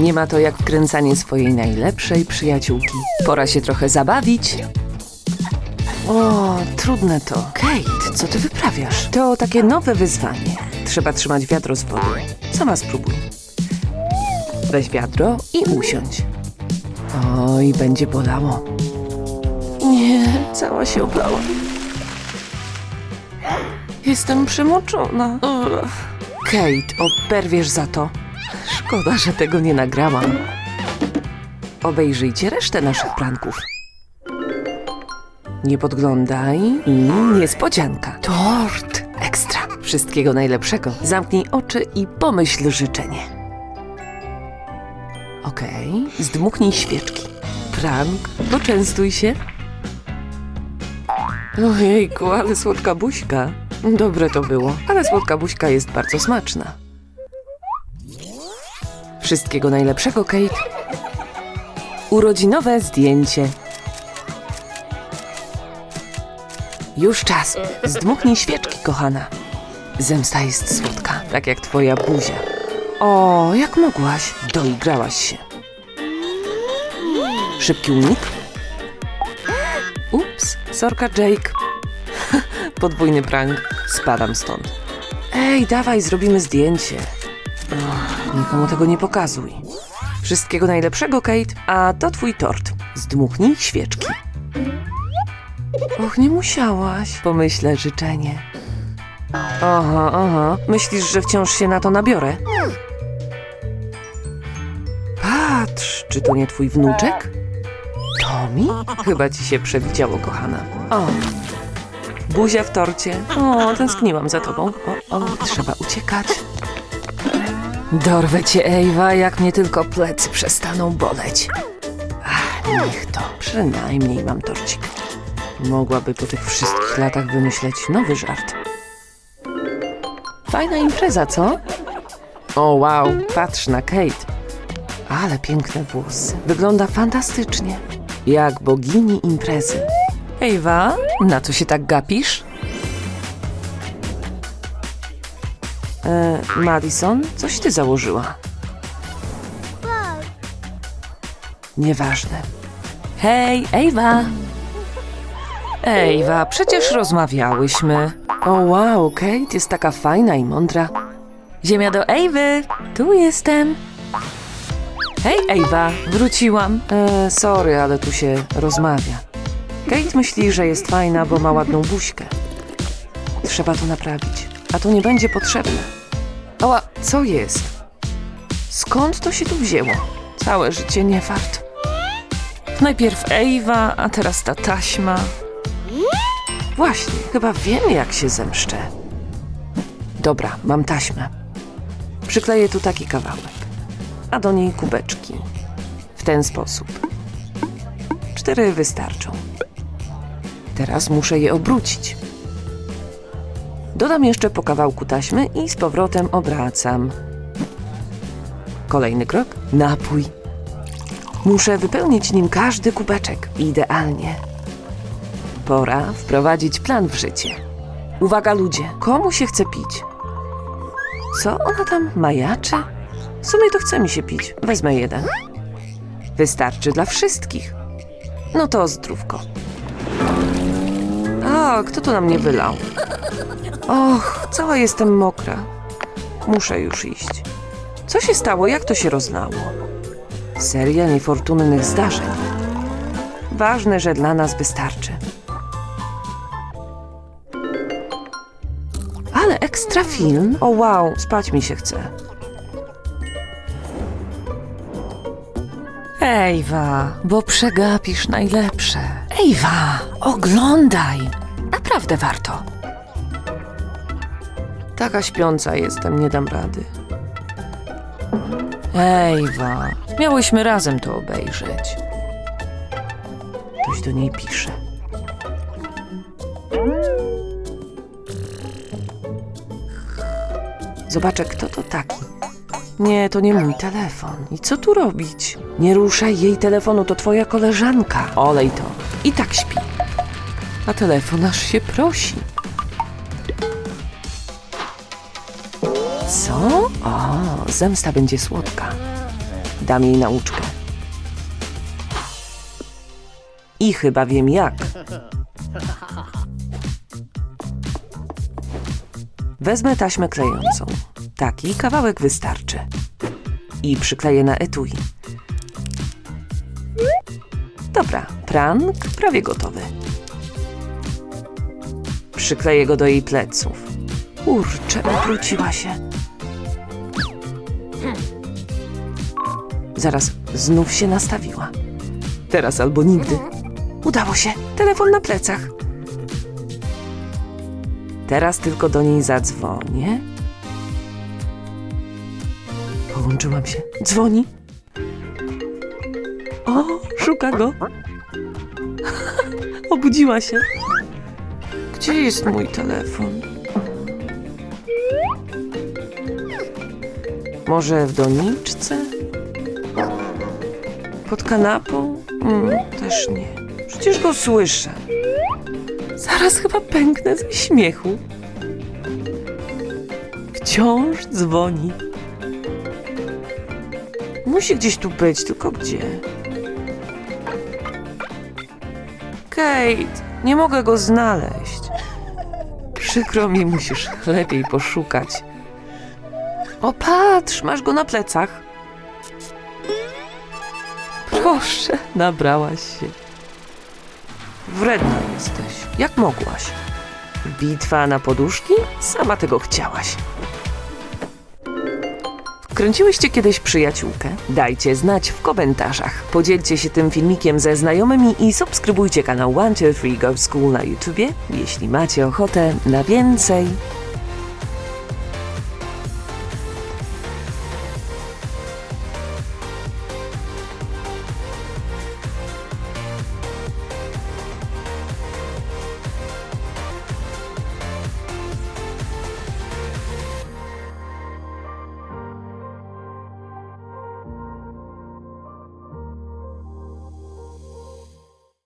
Nie ma to jak wkręcanie swojej najlepszej przyjaciółki. Pora się trochę zabawić. O, trudne to. Kate, co ty wyprawiasz? To takie nowe wyzwanie. Trzeba trzymać wiadro z wodą. Sama spróbuj. Weź wiadro i usiądź. Oj, będzie bolało. Nie, cała się oblała. Jestem przemoczona. Ugh. Kate, oberwiesz za to. Szkoda, że tego nie nagrałam. Obejrzyjcie resztę naszych pranków. Nie podglądaj i niespodzianka. Tort! Ekstra! Wszystkiego najlepszego. Zamknij oczy i pomyśl życzenie. Okej, zdmuchnij świeczki. Prank, poczęstuj się. Ojejku, ale słodka buźka. Dobre to było, ale słodka buźka jest bardzo smaczna. Wszystkiego najlepszego, Kate. Urodzinowe zdjęcie. Już czas. Zdmuchnij świeczki, kochana. Zemsta jest słodka, tak jak twoja buzia. O, jak mogłaś? Doigrałaś się. Szybki unik. Ups, sorka Jake. Podwójny prank. Spadam stąd. Ej, dawaj, zrobimy zdjęcie. Nikomu tego nie pokazuj. Wszystkiego najlepszego, Kate, a to twój tort. Zdmuchnij świeczki. Och, nie musiałaś. Pomyślę życzenie. Aha, aha. Myślisz, że wciąż się na to nabiorę? Patrz, czy to nie twój wnuczek? Tomi? Chyba ci się przewidziało, kochana. O, buzia w torcie. O, tęskniłam za tobą. O, o, trzeba uciekać. Dorwę cię, Ewa, jak mnie tylko plecy przestaną boleć. Ach, niech to. Przynajmniej mam torcik. Mogłaby po tych wszystkich latach wymyśleć nowy żart. Fajna impreza, co? O wow, patrz na Kate. Ale piękne włosy. Wygląda fantastycznie. Jak bogini imprezy. Ewa, na co się tak gapisz? E, Madison, coś ty założyła? Nieważne. Hej, Ewa! Ewa, przecież rozmawiałyśmy. O wow, Kate jest taka fajna i mądra. Ziemia do Ewy! Tu jestem. Hej, Ewa, wróciłam. E, sorry, ale tu się rozmawia. Kate myśli, że jest fajna, bo ma ładną buźkę. Trzeba to naprawić, a to nie będzie potrzebne. Oła, co jest? Skąd to się tu wzięło? Całe życie nie fart. Najpierw Ewa, a teraz ta taśma. Właśnie, chyba wiem, jak się zemszczę. Dobra, mam taśmę. Przykleję tu taki kawałek, a do niej kubeczki. W ten sposób. Cztery wystarczą. Teraz muszę je obrócić. Dodam jeszcze po kawałku taśmy i z powrotem obracam. Kolejny krok napój. Muszę wypełnić nim każdy kubeczek idealnie. Pora wprowadzić plan w życie. Uwaga ludzie, komu się chce pić? Co ona tam majaczy? W sumie to chce mi się pić. Wezmę jeden. Wystarczy dla wszystkich. No to zdrówko. A, kto tu na mnie wylał? Och, cała jestem mokra. Muszę już iść. Co się stało? Jak to się rozlało? Seria niefortunnych zdarzeń. Ważne, że dla nas wystarczy. Ale ekstra film. O wow, spać mi się chce. Ejwa, bo przegapisz najlepsze. Ejwa, oglądaj. Naprawdę warto. Taka śpiąca jestem, nie dam rady. Ejwa, miałyśmy razem to obejrzeć. Ktoś do niej pisze. Zobaczę, kto to taki. Nie, to nie mój telefon. I co tu robić? Nie ruszaj jej telefonu, to twoja koleżanka. Olej to. I tak śpi. A telefon aż się prosi. Co? O, zemsta będzie słodka. Dam jej nauczkę. I chyba wiem jak. Wezmę taśmę klejącą. Taki kawałek wystarczy. I przykleję na etui. Dobra, prank prawie gotowy. Przykleję go do jej pleców. Kurczę, obróciła się. Zaraz, znów się nastawiła. Teraz albo nigdy. Udało się. Telefon na plecach. Teraz tylko do niej zadzwonię. Połączyłam się. Dzwoni. O, szuka go. Obudziła się. Gdzie jest mój telefon? Może w doniczce? Pod kanapą? Mm, też nie. Przecież go słyszę. Zaraz chyba pęknę ze śmiechu. Wciąż dzwoni. Musi gdzieś tu być, tylko gdzie? Kate, nie mogę go znaleźć. Przykro mi, musisz lepiej poszukać. O, patrz, masz go na plecach. Proszę, nabrałaś się. Wredna jesteś. Jak mogłaś? Bitwa na poduszki? Sama tego chciałaś. Kręciłyście kiedyś przyjaciółkę? Dajcie znać w komentarzach. Podzielcie się tym filmikiem ze znajomymi i subskrybujcie kanał One Two Go School na YouTubie, jeśli macie ochotę na więcej.